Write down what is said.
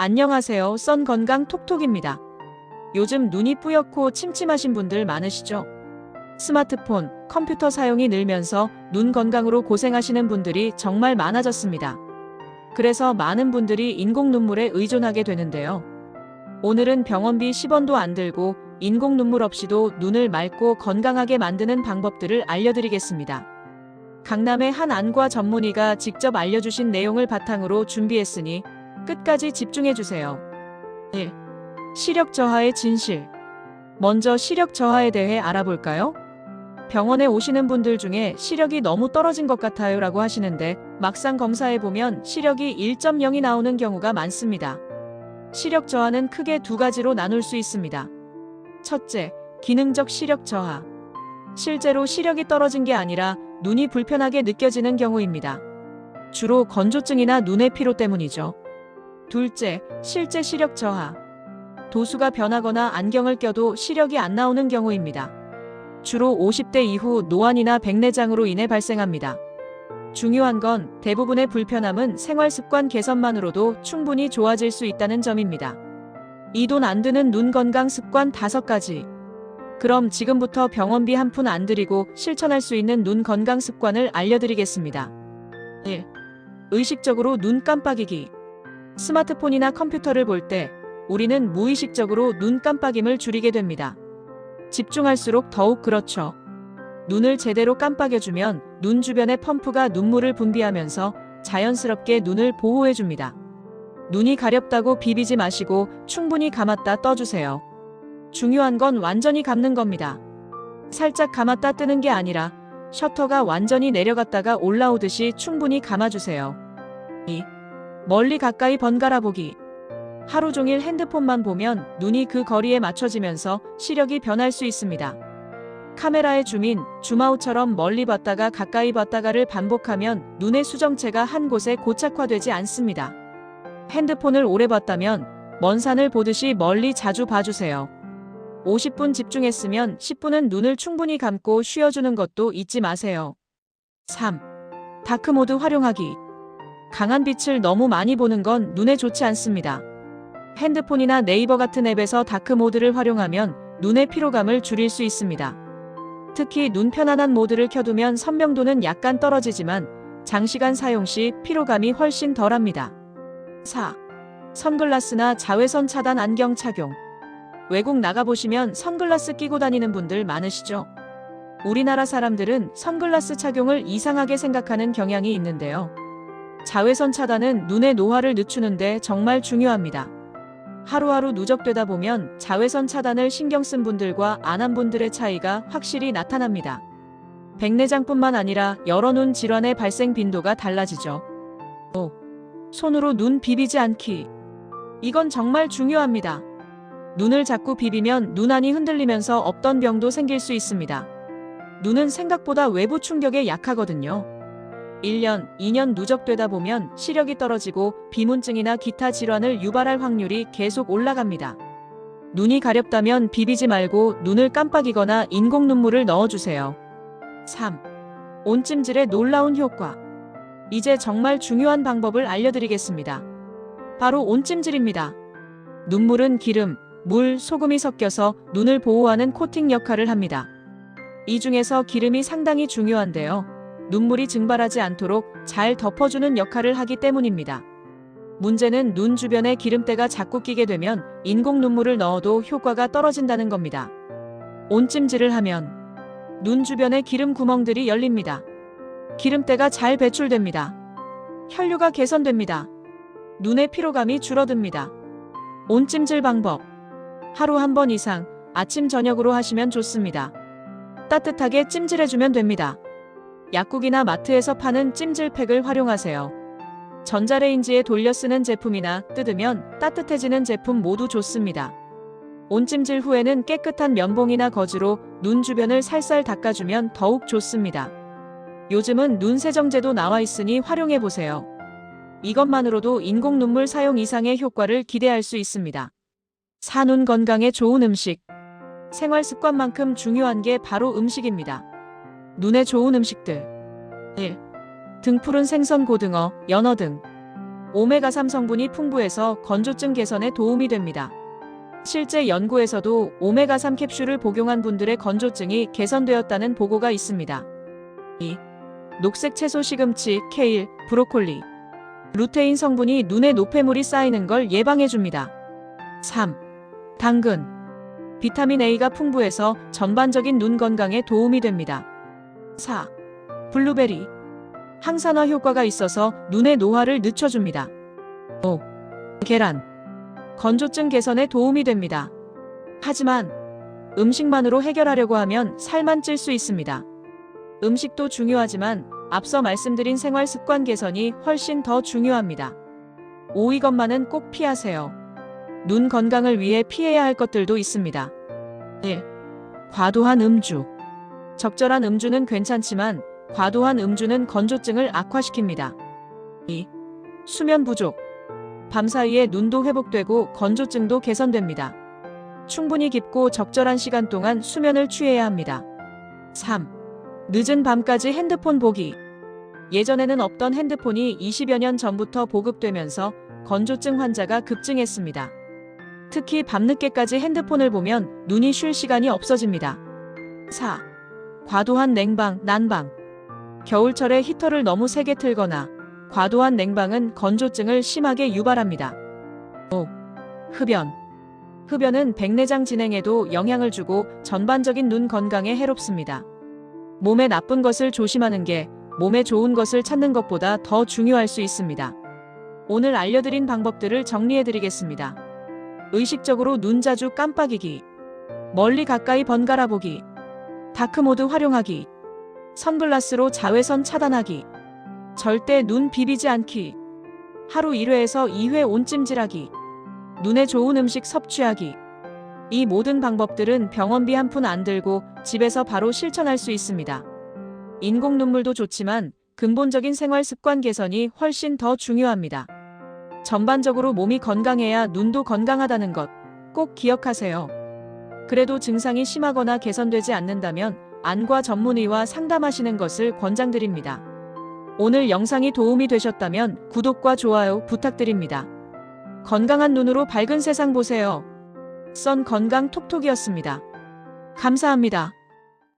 안녕하세요. 썬 건강 톡톡입니다. 요즘 눈이 뿌옇고 침침하신 분들 많으시죠? 스마트폰, 컴퓨터 사용이 늘면서 눈 건강으로 고생하시는 분들이 정말 많아졌습니다. 그래서 많은 분들이 인공 눈물에 의존하게 되는데요. 오늘은 병원비 10원도 안 들고 인공 눈물 없이도 눈을 맑고 건강하게 만드는 방법들을 알려드리겠습니다. 강남의 한 안과 전문의가 직접 알려주신 내용을 바탕으로 준비했으니 끝까지 집중해주세요. 1. 시력 저하의 진실. 먼저 시력 저하에 대해 알아볼까요? 병원에 오시는 분들 중에 시력이 너무 떨어진 것 같아요 라고 하시는데 막상 검사해 보면 시력이 1.0이 나오는 경우가 많습니다. 시력 저하는 크게 두 가지로 나눌 수 있습니다. 첫째, 기능적 시력 저하. 실제로 시력이 떨어진 게 아니라 눈이 불편하게 느껴지는 경우입니다. 주로 건조증이나 눈의 피로 때문이죠. 둘째, 실제 시력 저하. 도수가 변하거나 안경을 껴도 시력이 안 나오는 경우입니다. 주로 50대 이후 노안이나 백내장으로 인해 발생합니다. 중요한 건 대부분의 불편함은 생활 습관 개선만으로도 충분히 좋아질 수 있다는 점입니다. 이 돈 안 드는 눈 건강 습관 5가지. 그럼 지금부터 병원비 한 푼 안 들이고 실천할 수 있는 눈 건강 습관을 알려드리겠습니다. 1. 의식적으로 눈 깜빡이기. 스마트폰이나 컴퓨터를 볼 때 우리는 무의식적으로 눈 깜빡임을 줄이게 됩니다. 집중할수록 더욱 그렇죠. 눈을 제대로 깜빡여주면 눈 주변의 펌프가 눈물을 분비하면서 자연스럽게 눈을 보호해줍니다. 눈이 가렵다고 비비지 마시고 충분히 감았다 떠주세요. 중요한 건 완전히 감는 겁니다. 살짝 감았다 뜨는 게 아니라 셔터가 완전히 내려갔다가 올라오듯이 충분히 감아주세요. 2. 멀리 가까이 번갈아 보기. 하루 종일 핸드폰만 보면 눈이 그 거리에 맞춰지면서 시력이 변할 수 있습니다. 카메라의 줌인, 줌아웃처럼 멀리 봤다가 가까이 봤다가를 반복하면 눈의 수정체가 한 곳에 고착화되지 않습니다. 핸드폰을 오래 봤다면 먼 산을 보듯이 멀리 자주 봐주세요. 50분 집중했으면 10분은 눈을 충분히 감고 쉬어주는 것도 잊지 마세요. 3. 다크모드 활용하기. 강한 빛을 너무 많이 보는 건 눈에 좋지 않습니다. 핸드폰이나 네이버 같은 앱에서 다크 모드를 활용하면 눈의 피로감을 줄일 수 있습니다. 특히 눈 편안한 모드를 켜두면 선명도는 약간 떨어지지만 장시간 사용 시 피로감이 훨씬 덜합니다. 4. 선글라스나 자외선 차단 안경 착용. 외국 나가보시면 선글라스 끼고 다니는 분들 많으시죠? 우리나라 사람들은 선글라스 착용을 이상하게 생각하는 경향이 있는데요. 자외선 차단은 눈의 노화를 늦추는데 정말 중요합니다. 하루하루 누적되다 보면 자외선 차단을 신경 쓴 분들과 안 한 분들의 차이가 확실히 나타납니다. 백내장뿐만 아니라 여러 눈 질환의 발생 빈도가 달라지죠. 5. 손으로 눈 비비지 않기. 이건 정말 중요합니다. 눈을 자꾸 비비면 눈 안이 흔들리면서 없던 병도 생길 수 있습니다. 눈은 생각보다 외부 충격에 약하거든요. 1년, 2년 누적되다 보면 시력이 떨어지고 비문증이나 기타 질환을 유발할 확률이 계속 올라갑니다. 눈이 가렵다면 비비지 말고 눈을 깜빡이거나 인공 눈물을 넣어주세요. 3. 온찜질의 놀라운 효과. 이제 정말 중요한 방법을 알려드리겠습니다. 바로 온찜질입니다. 눈물은 기름, 물, 소금이 섞여서 눈을 보호하는 코팅 역할을 합니다. 이 중에서 기름이 상당히 중요한데요. 눈물이 증발하지 않도록 잘 덮어주는 역할을 하기 때문입니다. 문제는 눈 주변에 기름때가 자꾸 끼게 되면 인공 눈물을 넣어도 효과가 떨어진다는 겁니다. 온찜질을 하면 눈 주변에 기름 구멍들이 열립니다. 기름때가 잘 배출됩니다. 혈류가 개선됩니다. 눈의 피로감이 줄어듭니다. 온찜질 방법. 하루 한 번 이상 아침 저녁으로 하시면 좋습니다. 따뜻하게 찜질해주면 됩니다. 약국이나 마트에서 파는 찜질팩을 활용하세요. 전자레인지에 돌려 쓰는 제품이나 뜯으면 따뜻해지는 제품 모두 좋습니다. 온찜질 후에는 깨끗한 면봉이나 거즈로 눈 주변을 살살 닦아주면 더욱 좋습니다. 요즘은 눈 세정제도 나와 있으니 활용해 보세요. 이것만으로도 인공 눈물 사용 이상의 효과를 기대할 수 있습니다. 사눈 건강에 좋은 음식. 생활 습관만큼 중요한 게 바로 음식입니다. 눈에 좋은 음식들. 1. 등푸른 생선 고등어, 연어 등. 오메가3 성분이 풍부해서 건조증 개선에 도움이 됩니다. 실제 연구에서도 오메가3 캡슐을 복용한 분들의 건조증이 개선되었다는 보고가 있습니다. 2. 녹색 채소 시금치, 케일, 브로콜리. 루테인 성분이 눈에 노폐물이 쌓이는 걸 예방해줍니다. 3. 당근. 비타민 A가 풍부해서 전반적인 눈 건강에 도움이 됩니다. 4. 블루베리. 항산화 효과가 있어서 눈의 노화를 늦춰줍니다. 5. 계란. 건조증 개선에 도움이 됩니다. 하지만 음식만으로 해결하려고 하면 살만 찔 수 있습니다. 음식도 중요하지만 앞서 말씀드린 생활 습관 개선이 훨씬 더 중요합니다. 오이 것만은 꼭 피하세요. 눈 건강을 위해 피해야 할 것들도 있습니다. 1. 과도한 음주. 적절한 음주는 괜찮지만 과도한 음주는 건조증을 악화시킵니다. 2. 수면 부족. 밤 사이에 눈도 회복되고 건조증도 개선됩니다. 충분히 깊고 적절한 시간 동안 수면을 취해야 합니다. 3. 늦은 밤까지 핸드폰 보기. 예전에는 없던 핸드폰이 20여 년 전부터 보급되면서 건조증 환자가 급증했습니다. 특히 밤늦게까지 핸드폰을 보면 눈이 쉴 시간이 없어집니다. 4. 과도한 냉방, 난방. 겨울철에 히터를 너무 세게 틀거나 과도한 냉방은 건조증을 심하게 유발합니다. 5. 흡연. 흡연은 백내장 진행에도 영향을 주고 전반적인 눈 건강에 해롭습니다. 몸에 나쁜 것을 조심하는 게 몸에 좋은 것을 찾는 것보다 더 중요할 수 있습니다. 오늘 알려드린 방법들을 정리해드리겠습니다. 의식적으로 눈 자주 깜빡이기, 멀리 가까이 번갈아 보기, 다크모드 활용하기, 선글라스로 자외선 차단하기, 절대 눈 비비지 않기, 하루 1회에서 2회 온찜질하기, 눈에 좋은 음식 섭취하기. 이 모든 방법들은 병원비 한 푼 안 들고 집에서 바로 실천할 수 있습니다. 인공 눈물도 좋지만 근본적인 생활 습관 개선이 훨씬 더 중요합니다. 전반적으로 몸이 건강해야 눈도 건강하다는 것 꼭 기억하세요. 그래도 증상이 심하거나 개선되지 않는다면 안과 전문의와 상담하시는 것을 권장드립니다. 오늘 영상이 도움이 되셨다면 구독과 좋아요 부탁드립니다. 건강한 눈으로 밝은 세상 보세요. 썬 건강 톡톡이었습니다. 감사합니다.